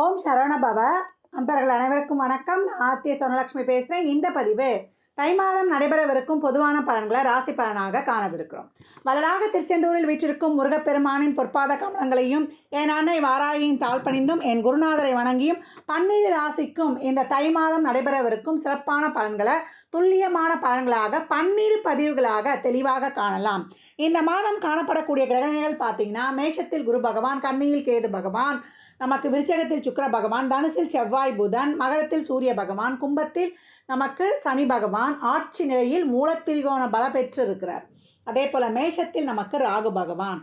ஓம் சரவணபவ அன்பர்கள் அனைவருக்கும் வணக்கம். நான் ஆத்திய சொனலட்சுமி பேசுகிறேன் இந்த பதிவு தை மாதம் நடைபெறவிருக்கும் பொதுவான பலன்களை ராசி பலனாக காணவிருக்கிறோம். வலதாக திருச்செந்தூரில் வீற்றிருக்கும் முருகப்பெருமானின் பொற்பாத கமலங்களையும் என் அன்னை வாராயின் தாழ் பணிந்தும் என் குருநாதரை வணங்கியும் பன்னிரு ராசிக்கும் இந்த தை மாதம் நடைபெறவிருக்கும் சிறப்பான பலன்களை துல்லியமான பலன்களாக பன்னிரு பதிவுகளாக தெளிவாக காணலாம். இந்த மாதம் காணப்படக்கூடிய கிரகங்கள் பார்த்தீங்கன்னா மேஷத்தில் குரு பகவான் கண்ணியில் கேது பகவான் நமக்கு விருச்சகத்தில் சுக்கர பகவான் தனுசில் செவ்வாய் புதன் மகரத்தில் சூரிய பகவான் கும்பத்தில் நமக்கு சனி பகவான் ஆட்சி நிலையில் மூலத்திரிகோண பல பெற்று இருக்கிறார் அதே போல் மேஷத்தில் நமக்கு ராகு பகவான்.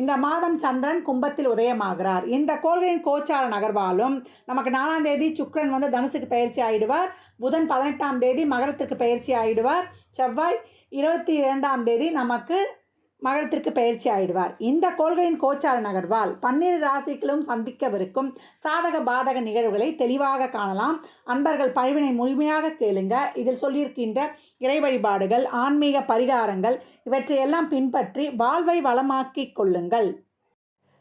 இந்த மாதம் சந்திரன் கும்பத்தில் உதயமாகிறார். இந்த கோள்களின் கோச்சார நகர்வாலும் நமக்கு நாலாம் தேதி சுக்கிரன் வந்து தனுசுக்கு பயிற்சி ஆயிடுவார். புதன் பதினெட்டாம் தேதி மகரத்திற்கு பயிற்சி ஆயிடுவார். செவ்வாய் இருபத்தி இரண்டாம் தேதி நமக்கு மகரத்திற்கு பயிற்சி ஆயிடுவார். இந்த கொள்கையின் கோச்சார நகர்வால் பன்னிரு ராசிகளும் சந்திக்கவிருக்கும் சாதக பாதக நிகழ்வுகளை தெளிவாக காணலாம். அன்பர்கள் பழிவினை முழுமையாக கேளுங்க. இதில் சொல்லியிருக்கின்ற இறை வழிபாடுகள் ஆன்மீக பரிகாரங்கள் இவற்றையெல்லாம் பின்பற்றி வாழ்வை வளமாக்கிக் கொள்ளுங்கள்.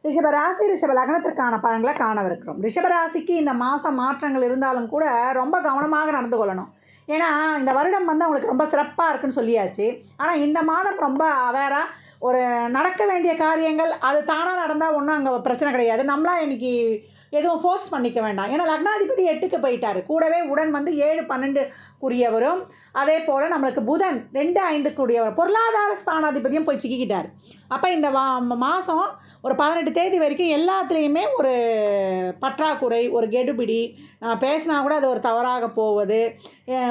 ரிஷபராசி ரிஷப லக்னத்திற்கான பலன்களை காணவிருக்கிறோம். ரிஷபராசிக்கு இந்த மாதம் மாற்றங்கள் இருந்தாலும் கூட ரொம்ப கவனமாக நடந்து கொள்ளணும். ஏன்னா இந்த வருடம் வந்து அவங்களுக்கு ரொம்ப சிறப்பாக இருக்குன்னு சொல்லியாச்சு. ஆனால் இந்த மாதம் ரொம்ப அவேராக ஒரு நடக்க வேண்டிய காரியங்கள் அது தானாக நடந்தால் ஒன்றும் அங்கே பிரச்சனை கிடையாது. நம்மளா இன்றைக்கி எதுவும் ஃபோர்ஸ் பண்ணிக்க வேண்டாம். ஏன்னா லக்னாதிபதி எட்டுக்கு போயிட்டார். கூடவே உடன் வந்து ஏழு பன்னெண்டுக்குரியவரும் அதே போல் நம்மளுக்கு புதன் ரெண்டு ஐந்து பொருளாதார ஸ்தானாதிபதியும் போய் சிக்கிக்கிட்டார். அப்போ இந்த வா மாதம் ஒரு பதினெட்டு தேதி வரைக்கும் எல்லாத்துலேயுமே ஒரு பற்றாக்குறை ஒரு கெடுபிடி. நம்ம பேசினா கூட அது ஒரு தவறாக போவது.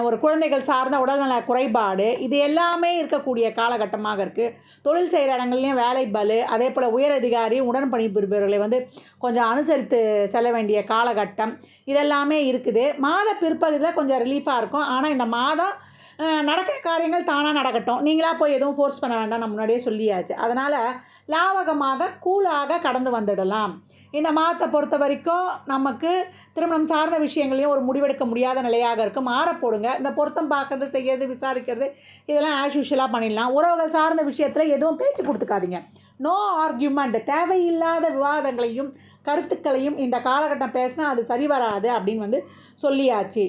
ஒரு குழந்தைகள் சார்ந்த உடல்நல குறைபாடு. இது எல்லாமே இருக்கக்கூடிய காலகட்டமாக இருக்குது தொழில் செய்கிற இடங்கள்லையும் வேலை பலு அதே போல் உயரதிகாரி உடன் பணிபுரிபவர்களை வந்து கொஞ்சம் அனுசரித்து செல்ல வேண்டிய காலகட்டம். இதெல்லாமே இருக்குது. மாத பிற்பகுதியில் கொஞ்சம் ரிலீஃபாக இருக்கும். ஆனால் இந்த மாதம் நடக்கிற காரியங்கள் தானாக நடக்கட்டும். நீங்களாக போய் எதுவும் ஃபோர்ஸ் பண்ண வேண்டாம் நம்ம முன்னாடியே சொல்லியாச்சு. அதனால் லாவகமாக கூலாக கடந்து வந்துடலாம். இந்த மாதத்தை பொறுத்த வரைக்கும் நமக்கு திருமணம் சார்ந்த விஷயங்களையும் ஒரு முடிவெடுக்க முடியாத நிலையாக இருக்கும். மாறப்போடுங்க இந்த பொருத்தம் பார்க்கறது செய்யறது விசாரிக்கிறது இதெல்லாம் ஆஸ் யூஷுவலாக பண்ணிடலாம். உறவுகள் சார்ந்த விஷயத்தில் எதுவும் பேச்சு கொடுத்துக்காதீங்க. நோ ஆர்கியூமெண்ட் தேவையில்லாத விவாதங்களையும் கருத்துக்களையும் இந்த காலகட்டம் பேசினா அது சரி வராது அப்படின்னு வந்து சொல்லியாச்சு.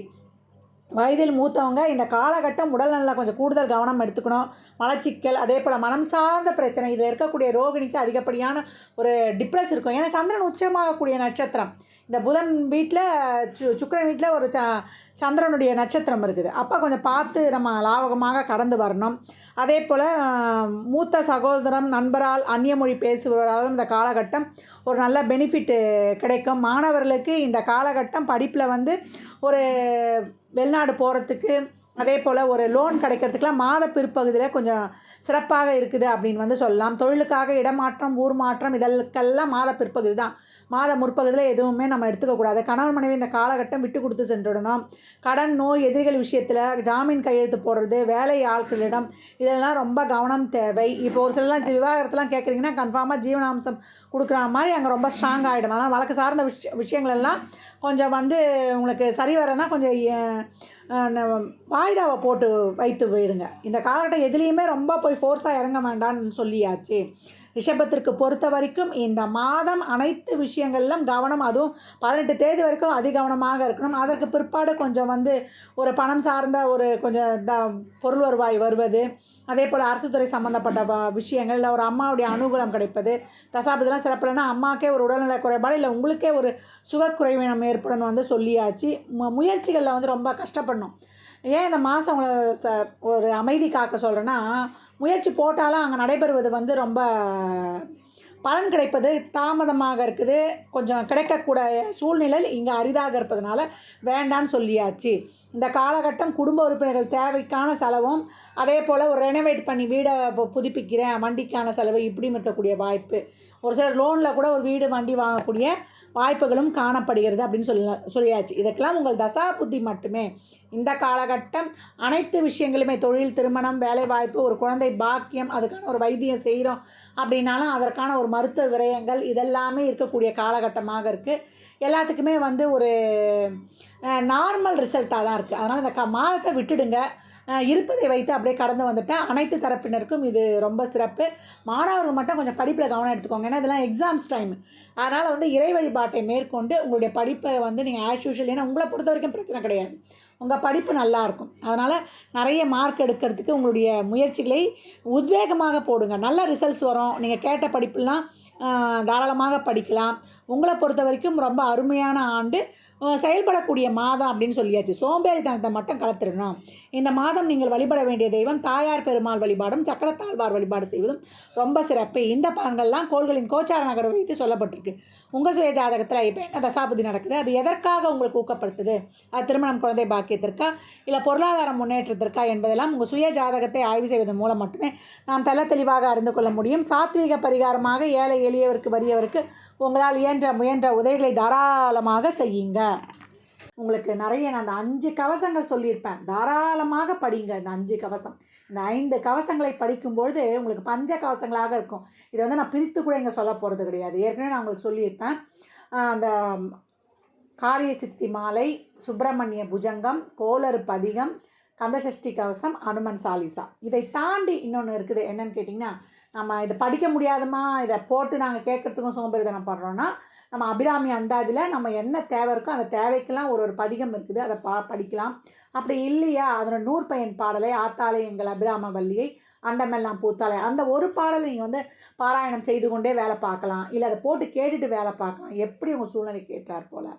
வயதில் மூத்தவங்க இந்த காலகட்டம் உடல்நல கொஞ்சம் கூடுதல் கவனம் எடுத்துக்கணும். மலச்சிக்கல் அதே போல் மனம் சார்ந்த பிரச்சனை. இதில் இருக்கக்கூடிய ரோகிணிக்கு அதிகப்படியான ஒரு டிப்ரெஸ் இருக்கும். ஏன்னா சந்திரன் உச்சமாகக்கூடிய நட்சத்திரம். இந்த புதன் வீட்டில் சு சுக்கிரன் வீட்டில் ஒரு ச சந்திரனுடைய நட்சத்திரம் இருக்குது. அப்போ கொஞ்சம் பார்த்து நம்ம லாவகமாக கடந்து வரணும். அதே போல் மூத்த சகோதரம் நண்பரால் அந்நிய மொழி பேசுபவராலும் இந்த காலகட்டம் ஒரு நல்ல பெனிஃபிட்டு கிடைக்கும். மாணவர்களுக்கு இந்த காலகட்டம் படிப்பில் வந்து ஒரு வெளிநாடு போகிறதுக்கு அதே போல் ஒரு லோன் கிடைக்கிறதுக்குலாம் மாத பிற்பகுதியில் கொஞ்சம் சிறப்பாக இருக்குது அப்படின்னு வந்து சொல்லலாம். தொழிலுக்காக இடமாற்றம் ஊர் மாற்றம் இதற்கெல்லாம் மாத பிற்பகுதி தான். மாத முற்பகுதியில் எதுவுமே நம்ம எடுத்துக்கக்கூடாது கணவன் மனைவி இந்த காலகட்டம் விட்டு கொடுத்து சென்றுடணும். கடன் நோய் எதிரிகள் விஷயத்தில் ஜாமீன் கையெழுத்து போடுறது வேலை ஆட்களிடம் இதெல்லாம் ரொம்ப கவனம் தேவை. இப்போ ஒரு சிலலாம் விவாகரத்துலாம் கேட்குறீங்கன்னா கன்ஃபார்மாக ஜீவனாம்சம் கொடுக்குற மாதிரி அங்கே ரொம்ப ஸ்ட்ராங் ஆகிடும் அதனால் வழக்கு சார்ந்த விஷ விஷயங்கள் எல்லாம் கொஞ்சம் வந்து உங்களுக்கு சரி வரனா கொஞ்சம் வாய்தாவை போட்டு வைத்து விடுங்க. இந்த காலகட்டம் எதுலேயுமே ரொம்ப போய் ஃபோர்ஸாக இறங்க வேண்டாம்னு சொல்லியாச்சு. ரிஷபத்திற்கு பொறுத்த வரைக்கும் இந்த மாதம் அனைத்து விஷயங்களிலும் கவனம் அதுவும் பதினெட்டு தேதி வரைக்கும் அதிகவனமாக இருக்கணும். அதற்கு பிற்பாடு கொஞ்சம் வந்து ஒரு பணம் சார்ந்த ஒரு கொஞ்சம் த பொருள் வருவாய் வருவது அதே போல் அரசு துறை சம்மந்தப்பட்ட விஷயங்கள் இல்லை ஒரு அம்மாவுடைய அனுகூலம் கிடைப்பது தசாபதிலாம் சிறப்பில்லைன்னா அம்மாக்கே ஒரு உடல்நல குறைபாடு இல்லை உங்களுக்கே ஒரு சுகக்குறைவினம் ஏற்படணும் வந்து சொல்லியாச்சு. மு முயற்சிகளில் வந்து ரொம்ப கஷ்டப்படணும். ஏன் இந்த மாதம் உங்களை ச ஒரு அமைதி காக்க சொல்கிறேன்னா முயற்சி போட்டாலும் அங்கே நடைபெறுவது வந்து ரொம்ப பலன் கிடைப்பது தாமதமாக இருக்குது. கொஞ்சம் கிடைக்கக்கூடிய சூழ்நிலை இங்கே அரிதாக இருப்பதனால வேண்டான்னு சொல்லியாச்சு. இந்த காலகட்டம் குடும்ப உறுப்பினர்கள் தேவைக்கான செலவும் அதே போல் ஒரு ரெனோவேட் பண்ணி வீடை புதுப்பிக்கிறேன் வண்டிக்கான செலவு இப்படியும் இருக்கக்கூடிய வாய்ப்பு. ஒரு சிலர் லோனில் கூட ஒரு வீடு வண்டி வாங்கக்கூடிய வாய்ப்புகளும் காணப்படுகிறது அப்படின்னு சொல்ல சொல்லியாச்சு. இதற்கெல்லாம் உங்கள் தசா புத்தி மட்டுமே. இந்த காலகட்டம் அனைத்து விஷயங்களுமே தொழில் திருமணம் வேலை வாய்ப்பு ஒரு குழந்தை பாக்கியம் அதுக்கான ஒரு வைத்தியம் செய்கிறோம் அப்படின்னாலும் அதற்கான ஒரு மருத்துவ விரயங்கள் இதெல்லாமே இருக்கக்கூடிய காலகட்டமாக இருக்குது எல்லாத்துக்குமே வந்து ஒரு நார்மல் ரிசல்ட்டாக தான் இருக்குது அதனால் இந்த க மாதத்தை விட்டுடுங்க. இருப்பதை வைத்து அப்படியே கடந்து வந்துட்டேன் அனைத்து தரப்பினருக்கும் இது ரொம்ப சிறப்பு. மாணவர்கள் மட்டும் கொஞ்சம் படிப்பில் கவனம் எடுத்துக்கோங்க. ஏன்னா இதெல்லாம் எக்ஸாம்ஸ் டைம் அதனால் வந்து இறை வழிபாட்டை மேற்கொண்டு உங்களுடைய படிப்பை வந்து நீங்கள் ஆஸ் யூஷுவல் ஏன்னா உங்களை பொறுத்த வரைக்கும் பிரச்சனை கிடையாது. உங்கள் படிப்பு நல்லாயிருக்கும் அதனால் நிறைய மார்க் எடுக்கிறதுக்கு உங்களுடைய முயற்சிகளை உத்வேகமாக போடுங்க. நல்ல ரிசல்ட்ஸ் வரும். நீங்கள் கேட்ட படிப்புலாம் தாராளமாக படிக்கலாம். உங்களை பொறுத்த வரைக்கும் ரொம்ப அருமையான ஆண்டு. செயல்படக்கூடிய மாதம் அப்படின்னு சொல்லியாச்சு. சோம்பேறித்தனத்தை மட்டும் கலத்துடணும் இந்த மாதம் நீங்கள் வழிபட வேண்டிய தெய்வம் தாயார் பெருமாள் வழிபாடும் சக்கரத்தாழ்வார் வழிபாடு செய்வதும் ரொம்ப சிறப்பு. இந்த பலன்கள்லாம் கோள்களின் கோச்சார நகரம் வைத்து சொல்லப்பட்டிருக்கு. உங்கள் சுய ஜாதகத்தில் இப்போ என்ன தசாபதி நடக்குது? அது எதற்காக உங்களுக்கு ஊக்கப்படுத்துது? அது திருமணம் குழந்தை பாக்கியத்திற்கா இல்லை பொருளாதார முன்னேற்றத்திற்கா என்பதெல்லாம் உங்கள் சுய ஜாதகத்தை ஆய்வு செய்வதன் மூலம் மட்டுமே நாம் தெல்ல தெளிவாக அறிந்து கொள்ள முடியும். சாத்வீக பரிகாரமாக ஏழை எளியவருக்கு வறியவருக்கு உங்களால் இயன்ற முயன்ற உதவிகளை தாராளமாக செய்யுங்க. உங்களுக்கு நிறைய நான் அந்த அஞ்சு கவசங்கள் சொல்லியிருப்பேன். தாராளமாக படிங்க இந்த அஞ்சு கவசம். இந்த ஐந்து கவசங்களை படிக்கும்பொழுது உங்களுக்கு பஞ்ச கவசங்களாக இருக்கும். இதை வந்து நான் பிரித்து கூட இங்கே சொல்ல போகிறது கிடையாது. ஏற்கனவே நான் உங்களுக்கு சொல்லியிருப்பேன். அந்த காரிய சித்தி மாலை சுப்பிரமணிய புஜங்கம் கோளறு பதிகம் கந்தசஷ்டி கவசம் அனுமன் சாலிசா. இதை தாண்டி இன்னொன்று இருக்குது. என்னன்னு கேட்டிங்கன்னா நம்ம இதை படிக்க முடியாதமா இதை போட்டு நாங்கள் கேட்குறதுக்கும் சோம்பேறிதனம் படுறோன்னா நம்ம அபிராமி அந்தாதியில் நம்ம என்ன தேவை இருக்கோ அந்த தேவைக்கெல்லாம் ஒரு ஒரு பதிகம் இருக்குது அதை பா படிக்கலாம். அப்படி இல்லையா? அதனோட நூற்பயன் பாடலை ஆத்தாலை எங்கள் அபிராம வள்ளியை அண்டமெல்லாம் பூத்தாலை அந்த ஒரு பாடலை நீங்கள் வந்து பாராயணம் செய்து கொண்டே வேலை பார்க்கலாம். இல்லை அதை போட்டு கேட்டுட்டு வேலை பார்க்கலாம். எப்படி உங்கள் சூழ்நிலை கேட்டார் போல்.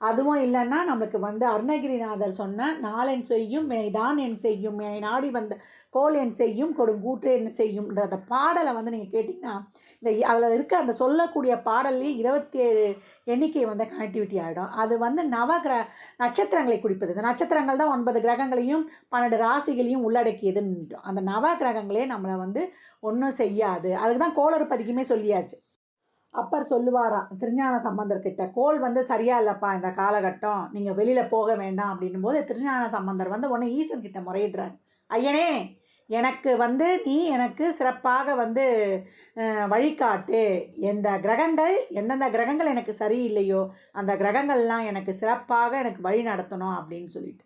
அதுவும் இல்லைன்னா நம்மளுக்கு வந்து அருணகிரிநாதர் சொன்ன நாளென் செய்யும் வினைதான் என் செய்யும் என்னை நாடி வந்த கோல் என் செய்யும் கொடுங்கூற்று என்ன செய்யும்ன்ற பாடலை வந்து நீங்கள் கேட்டிங்கன்னா இந்த அதில் இருக்க அந்த சொல்லக்கூடிய பாடல்லே இருபத்தி ஏழு எண்ணிக்கை வந்து கனெக்டிவிட்டி ஆகிடும் அது வந்து நவகிர நட்சத்திரங்களை குறிப்பது. இந்த நட்சத்திரங்கள் தான் ஒன்பது கிரகங்களையும் பன்னெண்டு ராசிகளையும் உள்ளடக்கியதுன்னு அந்த நவ கிரகங்களே நம்மளை வந்து ஒன்றும் செய்யாது. அதுக்கு தான் கோளறுப்பதிக்குமே சொல்லியாச்சு. அப்பர் சொல்லுவாராம் திருஞான சம்பந்தர்கிட்ட கோல் வந்து சரியா இல்லைப்பா இந்த காலகட்டம் நீங்கள் வெளியில் போக வேண்டாம் அப்படின்னும் போது திருஞான சம்பந்தர் வந்து உடனே ஈசன் கிட்ட முறையிடுறார். ஐயனே எனக்கு வந்து நீ எனக்கு சிறப்பாக வந்து வழிகாட்டு. எந்த கிரகங்கள் எந்தெந்த கிரகங்கள் எனக்கு சரியில்லையோ அந்த கிரகங்கள்லாம் எனக்கு சிறப்பாக எனக்கு வழி நடத்தணும் அப்படின்னு சொல்லிட்டு.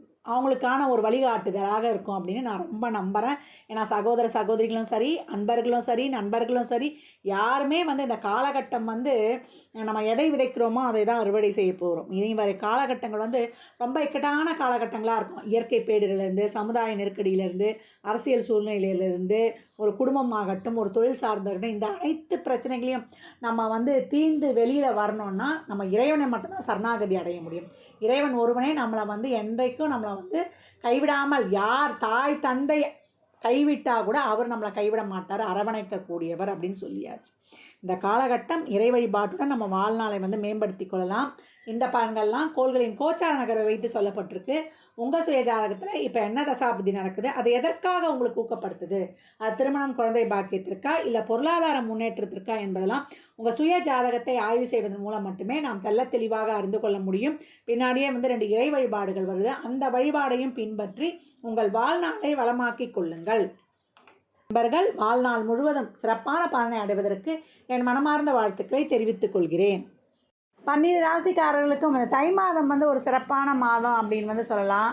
அவங்களுக்கான ஒரு வழிகாட்டுதலாக இருக்கும் அப்படின்னு நான் ரொம்ப நம்புகிறேன் ஏன்னா சகோதர சகோதரிகளும் சரி அன்பர்களும் சரி நண்பர்களும் சரி யாருமே வந்து இந்த காலகட்டம் வந்து நம்ம எதை விதைக்கிறோமோ அதை தான் அறுவடை செய்ய போகிறோம் இனி வரை காலகட்டங்கள் வந்து ரொம்ப இக்கட்டான காலகட்டங்களாக இருக்கும். இயற்கை பேரிடர்லேருந்து சமுதாய நெருக்கடியிலேருந்து அரசியல் சூழ்நிலையிலேருந்து ஒரு குடும்பமாகட்டும் ஒரு தொழில் சார்ந்தவர்கள் இந்த அனைத்து பிரச்சனைகளையும் நம்ம வந்து தீர்ந்து வெளியில் வரணும்னா நம்ம இறைவனை மட்டும்தான் சரணாகதி அடைய முடியும். இறைவன் ஒருவனே நம்மளை வந்து என்றைக்கும் நம்மளை வந்து கைவிடாமல் யார் தாய் தந்தை கைவிட்டால் கூட அவர் நம்மளை கைவிட மாட்டார் அரவணைக்கக்கூடியவர் அப்படின்னு சொல்லியாச்சு. இந்த காலகட்டம் இறை வழிபாட்டுடன் நம்ம வாழ்நாளை வந்து மேம்படுத்தி கொள்ளலாம். இந்த பலன்கள்லாம் கோள்களின் கோச்சார நகரை வைத்து சொல்லப்பட்டிருக்கு. உங்கள் சுய ஜாதகத்தில் இப்போ என்ன தசாபதி நடக்குது? அது எதற்காக உங்களுக்கு ஊக்கப்படுத்துது? அது திருமணம் குழந்தை பாக்கியத்திற்கா? இல்லை பொருளாதார முன்னேற்றத்திற்கா என்பதெல்லாம் உங்கள் சுய ஜாதகத்தை ஆய்வு செய்வதன் மூலம் மட்டுமே நாம் தெல்ல தெளிவாக அறிந்து கொள்ள முடியும். பின்னாடியே வந்து ரெண்டு இறை வழிபாடுகள் வருது. அந்த வழிபாடையும் பின்பற்றி உங்கள் வாழ்நாளை வளமாக்கி கொள்ளுங்கள். நண்பர்கள் வாழ்நாள் முழுவதும் சிறப்பான பலனை அடைவதற்கு என் மனமார்ந்த வாழ்த்துக்களை தெரிவித்துக் கொள்கிறேன். பன்னிரு ராசிக்காரர்களுக்கும் இந்த தை மாதம் வந்து ஒரு சிறப்பான மாதம் அப்படின்னு வந்து சொல்லலாம்.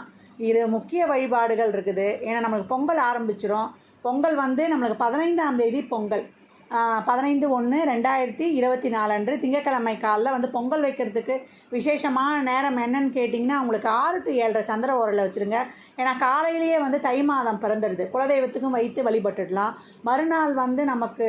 இரு முக்கிய வழிபாடுகள் இருக்குது. ஏன்னா நம்மளுக்கு பொங்கல் ஆரம்பிச்சிடும் பொங்கல் வந்து நம்மளுக்கு பதினைந்தாம் தேதி பொங்கல். பதினைந்து ஒன்று ரெண்டாயிரத்தி இருபத்தி நாலு அன்று திங்கட்கிழமை காலில் வந்து பொங்கல் வைக்கிறதுக்கு விசேஷமான நேரம் என்னன்னு கேட்டிங்கன்னா உங்களுக்கு ஆறு டு ஏழரை சந்திர ஓரில் வச்சுருங்க. ஏன்னா காலையிலேயே வந்து தை மாதம் பிறந்துடுது. குலதெய்வத்துக்கும் வைத்து வழிபட்டுடலாம். மறுநாள் வந்து நமக்கு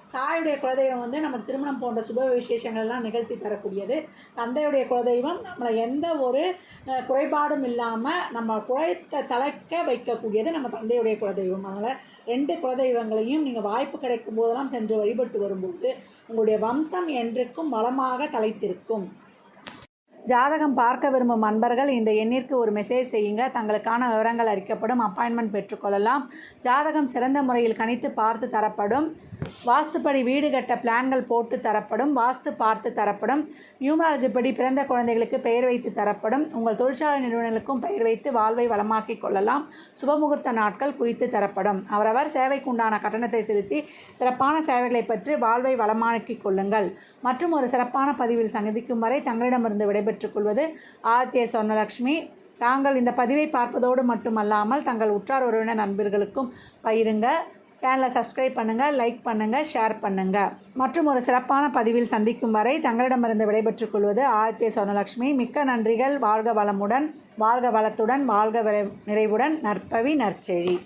தாயுடைய குலதெய்வம் வந்து நம்ம திருமணம் போன்ற சுப விசேஷங்கள்லாம் நிகழ்த்தி தரக்கூடியது. தந்தையுடைய குலதெய்வம் நம்மளை எந்த ஒரு குறைபாடும் இல்லாமல் நம்ம குலத்தை தலைக்க வைக்கக்கூடியது நம்ம தந்தையுடைய குலதெய்வம். அதனால் ரெண்டு குலதெய்வங்களையும் நீங்கள் வாய்ப்பு கிடைக்கும் போதெல்லாம் சென்று வழிபட்டு வரும்போது உங்களுடைய வம்சம் என்றைக்கும் வளமாக தலைத்திருக்கும் ஜாதகம் பார்க்க விரும்பும் அன்பர்கள் இந்த எண்ணிற்கு ஒரு மெசேஜ் செய்யுங்க. தங்களுக்கான விவரங்கள் அறிக்கப்படும். அப்பாயின்மெண்ட் பெற்றுக்கொள்ளலாம். ஜாதகம் சிறந்த முறையில் கணித்து பார்த்து தரப்படும். வாஸ்துப்படி வீடு கட்ட பிளான்கள் போட்டு தரப்படும். வாஸ்து பார்த்து தரப்படும். நியூமராலஜி படி பிறந்த குழந்தைகளுக்கு பெயர் வைத்து தரப்படும். உங்கள் தொழிற்சாலை நிறுவனங்களுக்கும் பெயர் வைத்து வாழ்வை வளமாக்கிக் கொள்ளலாம். சுபமுகூர்த்த நாட்கள் குறித்து தரப்படும். அவரவர் சேவைக்குண்டான கட்டணத்தை செலுத்தி சிறப்பான சேவைகளை பெற்று வாழ்வை வளமாக்கிக் கொள்ளுங்கள். மற்றும் ஒரு சிறப்பான பதிவில் சந்திக்கும் வரை தங்களிடமிருந்து விடைபெற்றுக் பெற்றுக்கொள்வது. ஆதித்ய சொர்ணலக்ஷ்மி தாங்கள் இந்த பதிவை பார்ப்பதோடு மட்டுமல்லாமல் தங்கள் உற்றார் உறவினர் நண்பர்களுக்கும் பகிருங்க. சேனலை சப்ஸ்கிரைப் பண்ணுங்கள் லைக் பண்ணுங்கள் ஷேர் பண்ணுங்கள் மற்றும் ஒரு சிறப்பான பதிவில் சந்திக்கும் வரை தங்களிடமிருந்து விடைபெற்றுக் கொள்வது ஆதித்ய சொர்ணலக்ஷ்மி. மிக்க நன்றிகள். வாழ்க வளமுடன் வாழ்க வளத்துடன் வாழ்க விரை- நிறைவுடன். நற்பவி நற்செழி.